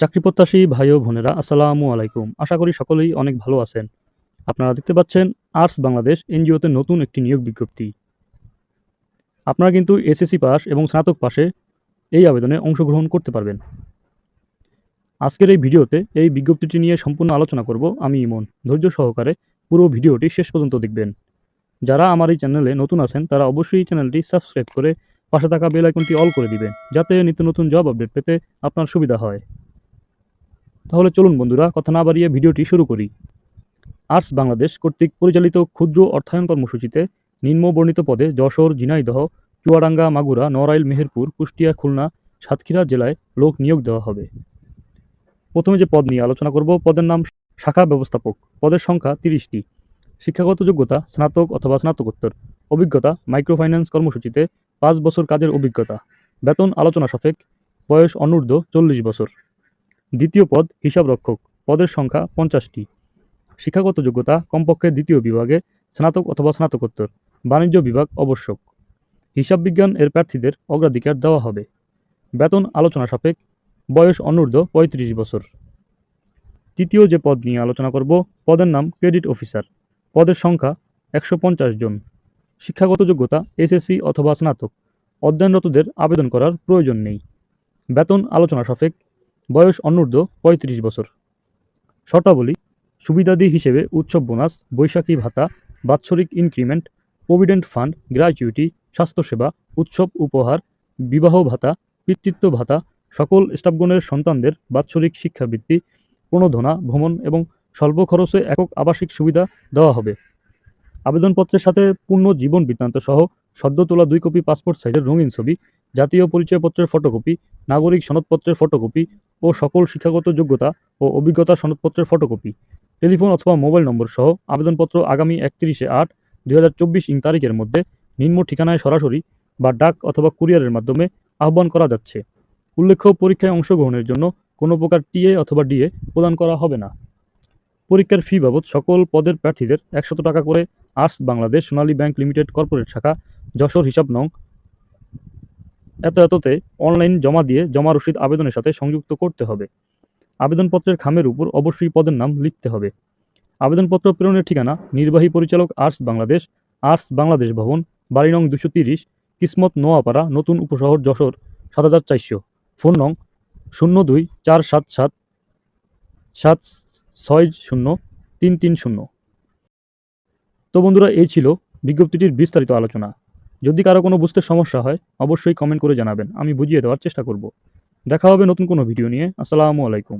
চাকরি প্রত্যাশী ভাই ও বোনেরা, আসসালামু আলাইকুম। আশা করি সকলেই অনেক ভালো আছেন। আপনারা দেখতে পাচ্ছেন আর্টস বাংলাদেশ এনজিওতে নতুন একটি নিয়োগ বিজ্ঞপ্তি। আপনারা কিন্তু এসএসসি পাস এবং স্নাতক পাশে এই আবেদনে অংশগ্রহণ করতে পারবেন। আজকের এই ভিডিওতে এই বিজ্ঞপ্তিটি নিয়ে সম্পূর্ণ আলোচনা করব আমি ইমন। ধৈর্য সহকারে পুরো ভিডিওটি শেষ পর্যন্ত দেখবেন। যারা আমার এই চ্যানেলে নতুন আছেন, তারা অবশ্যই চ্যানেলটি সাবস্ক্রাইব করে পাশে থাকা বেল আইকনটি অল করে দিবেন, যাতে নিত্য নতুন জব আপডেট পেতে আপনার সুবিধা হয়। তাহলে চলুন বন্ধুরা, কথা না বাড়িয়ে ভিডিওটি শুরু করি। আর্টস বাংলাদেশ কর্তৃক পরিচালিত ক্ষুদ্র অর্থায়ন কর্মসূচিতে নিম্ন বর্ণিত পদে যশোর, ঝিনাইদহ, চুয়াডাঙ্গা, মাগুরা, নড়াইল, মেহেরপুর, কুষ্টিয়া, খুলনা, সাতক্ষীরা জেলায় লোক নিয়োগ দেওয়া হবে। প্রথমে যে পদ নিয়ে আলোচনা করব, পদের নাম শাখা ব্যবস্থাপক। পদের সংখ্যা তিরিশটি। শিক্ষাগত যোগ্যতা, স্নাতক অথবা স্নাতকোত্তর। অভিজ্ঞতা, মাইক্রোফাইন্যান্স কর্মসূচিতে পাঁচ বছর কাজের অভিজ্ঞতা। বেতন আলোচনা সাপেক্ষ। বয়স অনূর্ধ্ব চল্লিশ বছর। দ্বিতীয় পদ হিসাবরক্ষক পদের সংখ্যা পঞ্চাশটি। শিক্ষাগত যোগ্যতা কমপক্ষে দ্বিতীয় বিভাগে স্নাতক অথবা স্নাতকোত্তর। বাণিজ্য বিভাগ আবশ্যক। হিসাব বিজ্ঞান এর প্রার্থীদের অগ্রাধিকার দেওয়া হবে। বেতন আলোচনা সাপেক্ষ। বয়স অনূর্ধ্ব পঁয়ত্রিশ বছর। তৃতীয় যে পদ নিয়ে আলোচনা করব, পদের নাম ক্রেডিট অফিসার। পদের সংখ্যা একশো পঞ্চাশ জন। শিক্ষাগত যোগ্যতা এসএসসি অথবা স্নাতক। অধ্যয়নরতদের আবেদন করার প্রয়োজন নেই। বেতন আলোচনা সাপেক্ষ। বয়স অনূর্ধ্ব পঁয়ত্রিশ বছর। শর্তাবলী, সুবিধাদি হিসেবে উৎসব বোনাস, বৈশাখী ভাতা, বাৎসরিক ইনক্রিমেন্ট, প্রভিডেন্ট ফান্ড গ্র্যাচুইটি স্বাস্থ্যসেবা, উৎসব উপহার, বিবাহ ভাতা, পিতৃত্ব ভাতা, সকল স্টাফগণের সন্তানদের বাৎসরিক শিক্ষাবৃত্তি, প্রণোদনা, ভ্রমণ এবং স্বল্প খরচে একক আবাসিক সুবিধা দেওয়া হবে। আবেদনপত্রের সাথে পূর্ণ জীবন বৃত্তান্ত সহ সদ্য তোলা দুই কপি পাসপোর্ট সাইজের রঙিন ছবি জাতীয় পরিচয়পত্রের ফটোকপি, নাগরিক সনদপত্রের ফটোকপি ও সকল শিক্ষাগত যোগ্যতা ও অভিজ্ঞতা সনদপত্রের ফটোকপি। টেলিফোন অথবা মোবাইল নম্বর সহ আবেদনপত্র আগামী একত্রিশে আট দুই হাজার চব্বিশ ইং তারিখের মধ্যে নিম্ন ঠিকানায় সরাসরি বা ডাক অথবা কুরিয়ারের মাধ্যমে আহ্বান করা যাচ্ছে। উল্লেখ্য, পরীক্ষায় অংশগ্রহণের জন্য কোনো প্রকার টিএ অথবা ডিএ প্রদান করা হবে না। পরীক্ষার ফি বাবদ সকল পদের প্রার্থীদের একশত টাকা করে arts Bangladesh Sonali bank limited corporate শাখা যশোর হিসাব নং এত এততে অনলাইন জমা দিয়ে জমা রসিদ আবেদনের সাথে সংযুক্ত করতে হবে। আবেদনপত্রের খামের উপর অবশ্যই পদের নাম লিখতে হবে। আবেদনপত্র প্রেরণের ঠিকানা নির্বাহী পরিচালক আর্টস বাংলাদেশ আর্টস বাংলাদেশ ভবন বাড়ি নং দুশো তিরিশ, কিসমত নোয়াপাড়া, নতুন উপশহর যশোর, সাত হাজার চারশো। ফোন নং শূন্য দুই চার সাত সাত সাত ছয় শূন্য তিন তিন শূন্য। তো বন্ধুরা, এই ছিল বিজ্ঞপ্তিটির বিস্তারিত আলোচনা। যদি কারও কোনো বুঝতে সমস্যা হয়, অবশ্যই কমেন্ট করে জানাবেন। আমি বুঝিয়ে দেওয়ার চেষ্টা করব। দেখা হবে নতুন কোনো ভিডিও নিয়ে। আসসালামু আলাইকুম।